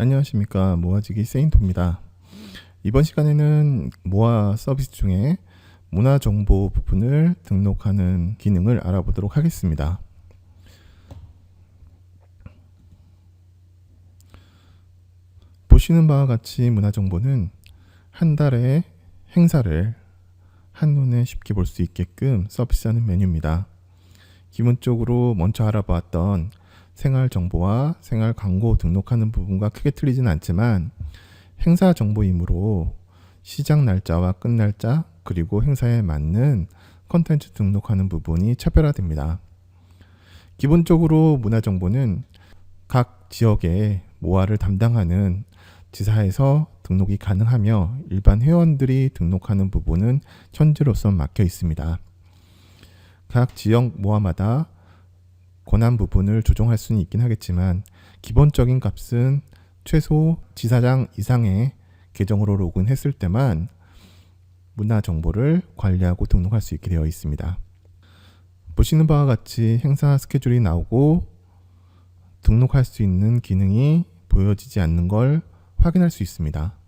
안녕하십니까 모아지기 세인토입니다. 이번 시간에는 모아 서비스 중에 문화 정보 부분을 등록하는 기능을 알아보도록 하겠습니다. 보시는 바와 같이 문화 정보는 한 달의 행사를 한눈에 쉽게 볼 수 있게끔 서비스하는 메뉴입니다. 기본적으로 먼저 알아보았던 생활 정보와 생활 광고 등록하는 부분과 크게 틀리진 않지만 행사 정보이므로 시작 날짜와 끝 날짜 그리고 행사에 맞는 컨텐츠 등록하는 부분이 차별화됩니다. 기본적으로 문화 정보는 각 지역의 모아를 담당하는 지사에서 등록이 가능하며 일반 회원들이 등록하는 부분은 현재로선 막혀 있습니다. 각 지역 모아마다 권한 부분을 조정할 수는 있긴 하겠지만 기본적인 값은 최소 지사장 이상의 계정으로 로그인했을 때만 문화 정보를 관리하고 등록할 수 있게 되어 있습니다. 보시는 바와 같이 행사 스케줄이 나오고 등록할 수 있는 기능이 보여지지 않는 걸 확인할 수 있습니다.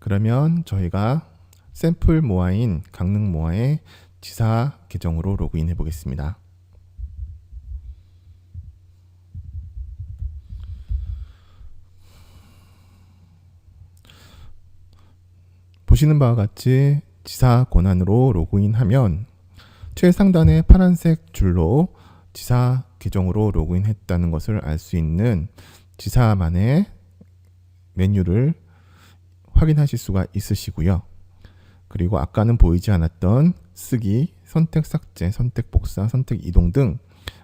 그러면 저희가 샘플 모아인 강릉 모아의 지사 계정으로 로그인해 보겠습니다. 보시는 바와 같이 지사 권한으로 로그인하면 최상단의 파란색 줄로 지사 계정으로 로그인했다는 것을 알 수 있는 지사만의 메뉴를 확인하실 수가 있으시고요. 그리고 아까는 보이지 않았던 쓰기, 선택 삭제, 선택 복사, 선택 이동 등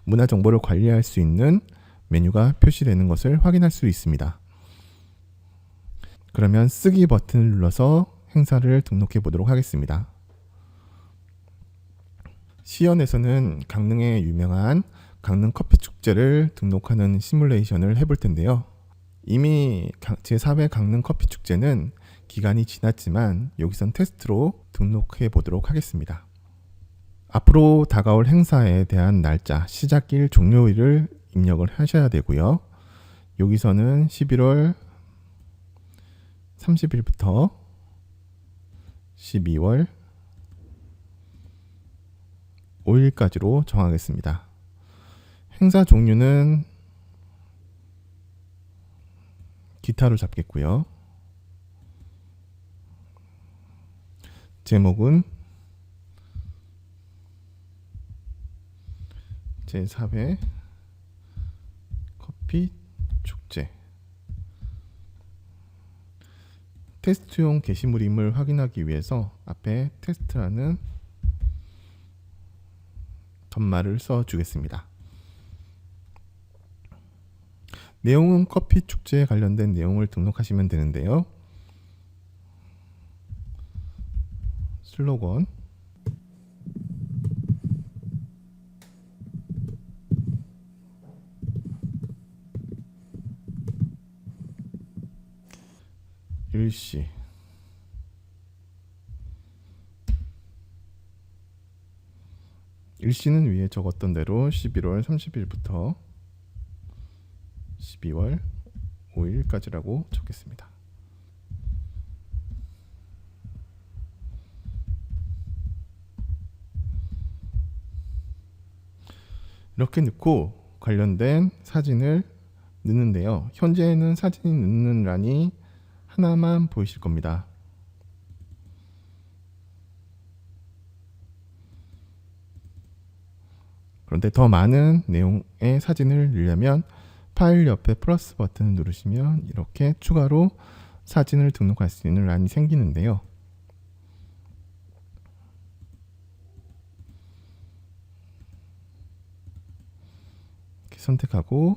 문화 정보를 관리할 수 있는 메뉴가 표시되는 것을 확인할 수 있습니다. 그러면 쓰기 버튼을 눌러서 행사를 등록해 보도록 하겠습니다. 시연에서는 강릉의 유명한 강릉 커피 축제를 등록하는 시뮬레이션을 해볼 텐데요. 이미 제4회 강릉 커피 축제는 기간이 지났지만 여기선 테스트로 등록해 보도록 하겠습니다. 앞으로 다가올 행사에 대한 날짜, 시작일, 종료일을 입력을 하셔야 되고요. 여기서는 11월 30일부터 12월 5일까지로 정하겠습니다. 행사 종류는 기타로 잡겠고요. 제목은 제4회 커피 축제 테스트용 게시물임을 확인하기 위해서 앞에 테스트라는 덧말을 써 주겠습니다. 내용은 커피 축제에 관련된 내용을 등록하시면 되는데요. 슬로건 일시 일시는 위에 적었던 대로 11월 30일부터 12월 5일까지라고 적겠습니다. 이렇게 넣고 관련된 사진을 넣는데요. 현재는 사진이 넣는 란이 하나만 보이실 겁니다. 그런데 더 많은 내용의 사진을 넣으려면 파일 옆에 플러스 버튼을 누르시면 이렇게 추가로 사진을 등록할 수 있는 란이 생기는데요. 이렇게 선택하고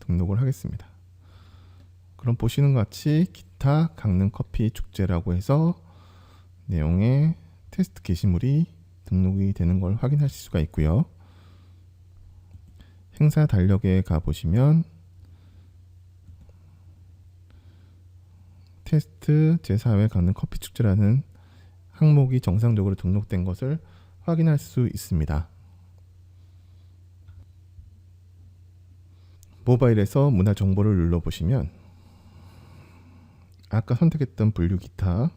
등록을 하겠습니다. 그럼 보시는 것 같이 기타 강릉 커피 축제라고 해서 내용의 테스트 게시물이 등록이 되는 걸 확인하실 수가 있고요. 행사 달력에 가 보시면 테스트 제4회 강릉 커피 축제라는 항목이 정상적으로 등록된 것을 확인할 수 있습니다. 모바일에서 문화 정보를 눌러 보시면 아까 선택했던 분류 기타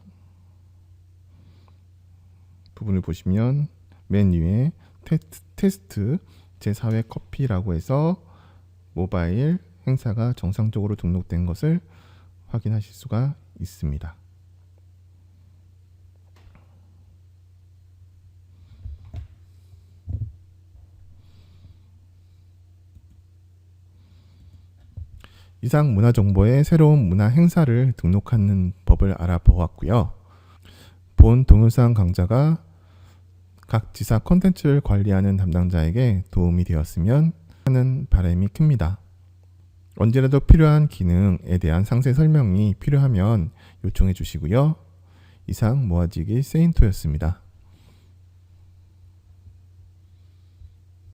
부분을 보시면 맨 위에 테스트, 테스트 제4회 커피라고 해서 모바일 행사가 정상적으로 등록된 것을 확인하실 수가 있습니다. 이상 문화 정보의 새로운 문화 행사를 등록하는 법을 알아보았고요. 본 동영상 강좌가 각 지사 콘텐츠를 관리하는 담당자에게 도움이 되었으면 하는 바람이 큽니다. 언제라도 필요한 기능에 대한 상세 설명이 필요하면 요청해 주시고요. 이상 모아지기 세인토였습니다.